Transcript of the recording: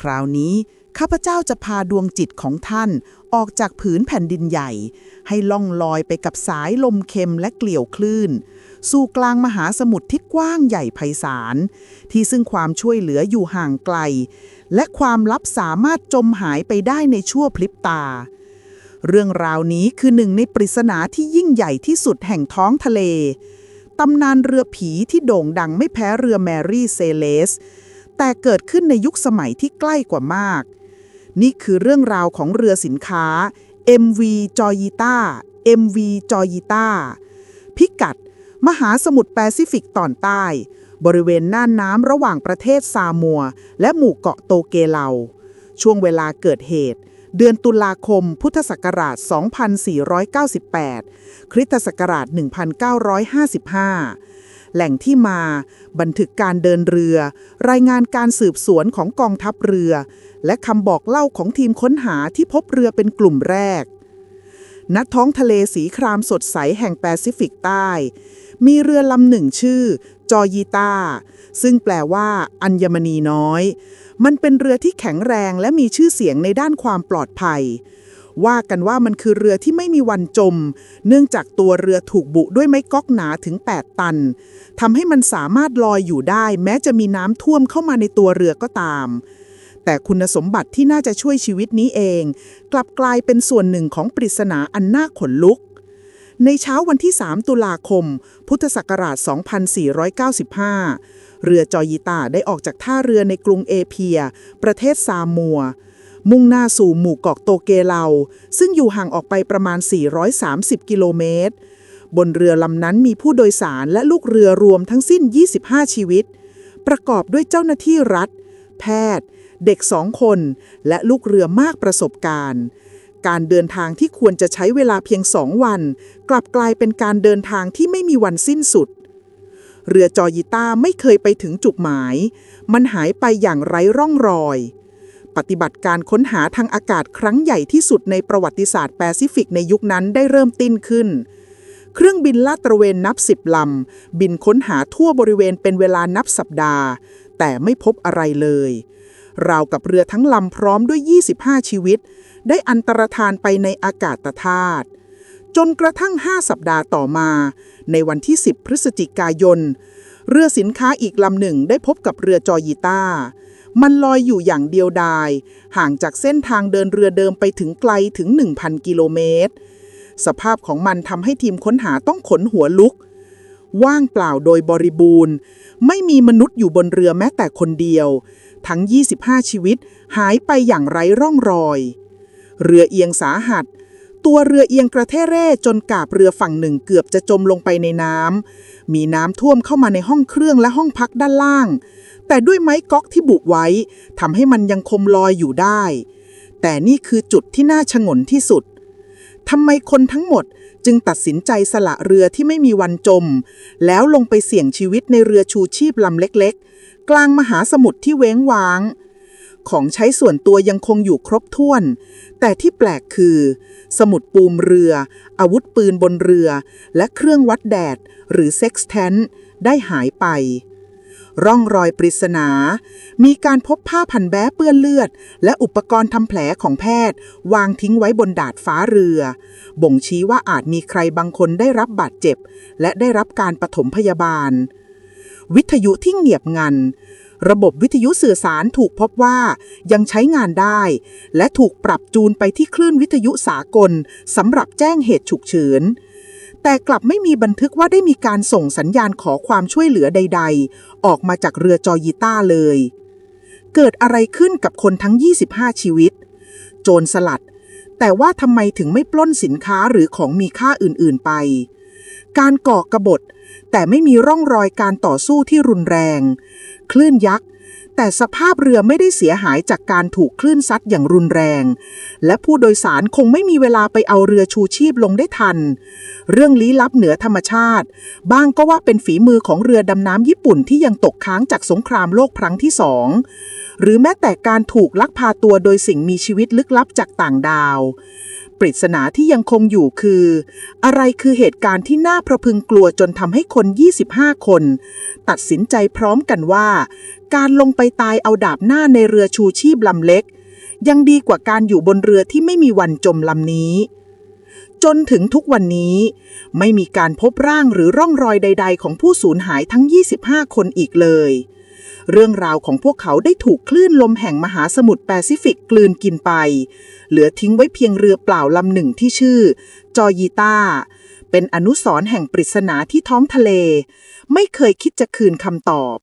คราวนี้ ข้าพเจ้าจะพาดวงจิตของท่านออกจากผืนแผ่นดินใหญ่ ให้ล่องลอยไปกับสายลมเค็มและเกลี่ยวคลื่น สู่กลางมหาสมุทรที่กว้างใหญ่ไพศาล ที่ซึ่งความช่วยเหลืออยู่ห่างไกล และความลับสามารถจมหายไปได้ในชั่วพลิบตา เรื่องราวนี้คือหนึ่งในปริศนาที่ยิ่งใหญ่ที่สุดแห่งท้องทะเลตำนานเรือผีที่โด่งดังไม่แพ้เรือแมรี่เซเลส แต่เกิดขึ้นในยุคสมัยที่ใกล้กว่ามาก นี่คือเรื่องราวของเรือสินค้า MV จอยิต้า MV จอยิต้า พิกัด มหาสมุทรแปซิฟิกตอนใต้ บริเวณน่านน้ำระหว่างประเทศซามัว และหมู่เกาะโตเกเลา ช่วงเวลาเกิดเหตุ เดือนตุลาคม พุทธศักราช 2498 คริสตศักราช 1955 แหล่งที่มา บันทึกการเดินเรือ รายงานการสืบสวนของกองทัพเรือ และคำบอกเล่าของทีมค้นหาที่พบเรือเป็นกลุ่มแรก ณ ท้องทะเลสีครามสดใสแห่งแปซิฟิกใต้ มีเรือลำหนึ่งชื่อ จอยีตาซึ่งแปลว่าอัญมณีน้อย มันเป็นเรือที่แข็งแรงและมีชื่อเสียงในด้านความปลอดภัย ว่ากันว่ามันคือเรือที่ไม่มีวันจม เนื่องจากตัวเรือถูกบุด้วยไม้ก๊อกหนาถึง 8 ตันทำให้มันสามารถลอยอยู่ได้ แม้จะมีน้ำท่วมเข้ามาในตัวเรือก็ตาม แต่คุณสมบัติที่น่าจะช่วยชีวิตนี้เอง กลับกลายเป็นส่วนหนึ่งของปริศนาอันน่าขนลุก ในเช้าวันที่ 3 ตุลาคม พุทธศักราช 2495 เรือจอยิตาได้ออกจากท่าเรือในกรุงเอเพีย ประเทศซามัว มุ่งหน้าสู่หมู่เกาะโตเกเลาซึ่งอยู่ห่างออกไปประมาณ 430 กิโลเมตร บนเรือลำนั้นมีผู้โดยสารและลูกเรือรวมทั้งสิ้น 25 ชีวิต ประกอบด้วยเจ้าหน้าที่รัฐ แพทย์ เด็กสองคน และลูกเรือมากประสบการณ์ การเดินทางที่ควรจะใช้เวลาเพียงสองวัน กลับกลายเป็นการเดินทางที่ไม่มีวันสิ้นสุดเรือจอยิต้าไม่เคยไปถึงจุดหมาย มันหายไปอย่างไร้ร่องรอย ปฏิบัติการค้นหาทางอากาศครั้งใหญ่ที่สุดในประวัติศาสตร์แปซิฟิกในยุคนั้นได้เริ่มติ้นขึ้น เครื่องบินลาดตระเวนนับสิบลำ บินค้นหาทั่วบริเวณเป็นเวลานับสัปดาห์ แต่ไม่พบอะไรเลย ราวกับเรือทั้งลำพร้อมด้วย 25 ชีวิต ได้อันตรธานไปในอากาศธาตุจนกระทั่ง 5 สัปดาห์ต่อมา ในวันที่ 10 พฤศจิกายน เรือสินค้าอีกลำหนึ่งได้พบกับเรือจอยิต้า มันลอยอยู่อย่างเดียวดาย ห่างจากเส้นทางเดินเรือเดิมไปถึงไกลถึง 1,000 กิโลเมตร สภาพของมันทำให้ทีมค้นหาต้องขนหัวลุก ว่างเปล่าโดยบริบูรณ์ ไม่มีมนุษย์อยู่บนเรือแม้แต่คนเดียว ทั้ง 25 ชีวิตหายไปอย่างไร้ร่องรอย เรือเอียงสาหัส ตัวเรือเอียงกระเทเร่จนกาบเรือฝั่งหนึ่งเกือบจะจมลงไปในน้ำ มีน้ำท่วมเข้ามาในห้องเครื่องและห้องพักด้านล่าง แต่ด้วยไม้ก๊อกที่บุกไว้ทำให้มันยังคงลอยอยู่ได้ แต่นี่คือจุดที่น่าชงนที่สุดทำไมคนทั้งหมดจึงตัดสินใจสละเรือที่ไม่มีวันจม แล้วลงไปเสี่ยงชีวิตในเรือชูชีพลำเล็กๆ กลางมหาสมุทรที่เว้งว้าง ของใช้ส่วนตัวยังคงอยู่ครบถ้วน แต่ที่แปลกคือ สมุดปูมเรือ อาวุธปืนบนเรือ และเครื่องวัดแดด หรือเซ็กซ์แทนได้หายไป ร่องรอยปริศนา มีการพบผ้าพันแบ้เปื้อนเลือด และอุปกรณ์ทำแผลของแพทย์ วางทิ้งไว้บนดาดฟ้าเรือ บ่งชี้ว่าอาจมีใครบางคนได้รับบาดเจ็บ และได้รับการปฐมพยาบาลวิทยุที่เงียบงัน ระบบวิทยุสื่อสารถูกพบว่ายังใช้งานได้ และถูกปรับจูนไปที่คลื่นวิทยุสากลสำหรับแจ้งเหตุฉุกเฉินแต่กลับไม่มีบันทึกว่าได้มีการส่งสัญญาณขอความช่วยเหลือใด ๆ ออกมาจากเรือจอยิต้าเลย เกิดอะไรขึ้นกับคนทั้ง 25 ชีวิต โจรสลัด แต่ว่าทำไมถึงไม่ปล้นสินค้าหรือของมีค่าอื่นๆไป การก่อกระบฏแต่ไม่มีร่องรอยการต่อสู้ที่รุนแรง คลื่นยักษ์ แต่สภาพเรือไม่ได้เสียหายจากการถูกคลื่นซัดอย่างรุนแรง และผู้โดยสารคงไม่มีเวลาไปเอาเรือชูชีพลงได้ทัน เรื่องลี้ลับเหนือธรรมชาติ บ้างก็ว่าเป็นฝีมือของเรือดำน้ำญี่ปุ่นที่ยังตกค้างจากสงครามโลกครั้งที่สองหรือแม้แต่การถูกลักพาตัวโดยสิ่งมีชีวิตลึกลับจากต่างดาว ปริศนาที่ยังคงอยู่คือ อะไรคือเหตุการณ์ที่น่าประพึงกลัวจนทำให้คน 25 คน ตัดสินใจพร้อมกันว่า การลงไปตายเอาดาบหน้าในเรือชูชีพลำเล็ก ยังดีกว่าการอยู่บนเรือที่ไม่มีวันจมลำนี้ จนถึงทุกวันนี้ ไม่มีการพบร่างหรือร่องรอยใด ๆ ของผู้สูญหายทั้ง 25 คนอีกเลย เรื่องราวของพวกเขาได้ถูกคลื่นลมแห่งมหาสมุทรแปซิฟิกกลืนกินไป เหลือทิ้งไว้เพียงเรือเปล่าลำหนึ่งที่ชื่อ จอยีตาเป็นอนุสรณ์แห่งปริศนาที่ท้องทะเล ไม่เคยคิดจะคืนคำตอบ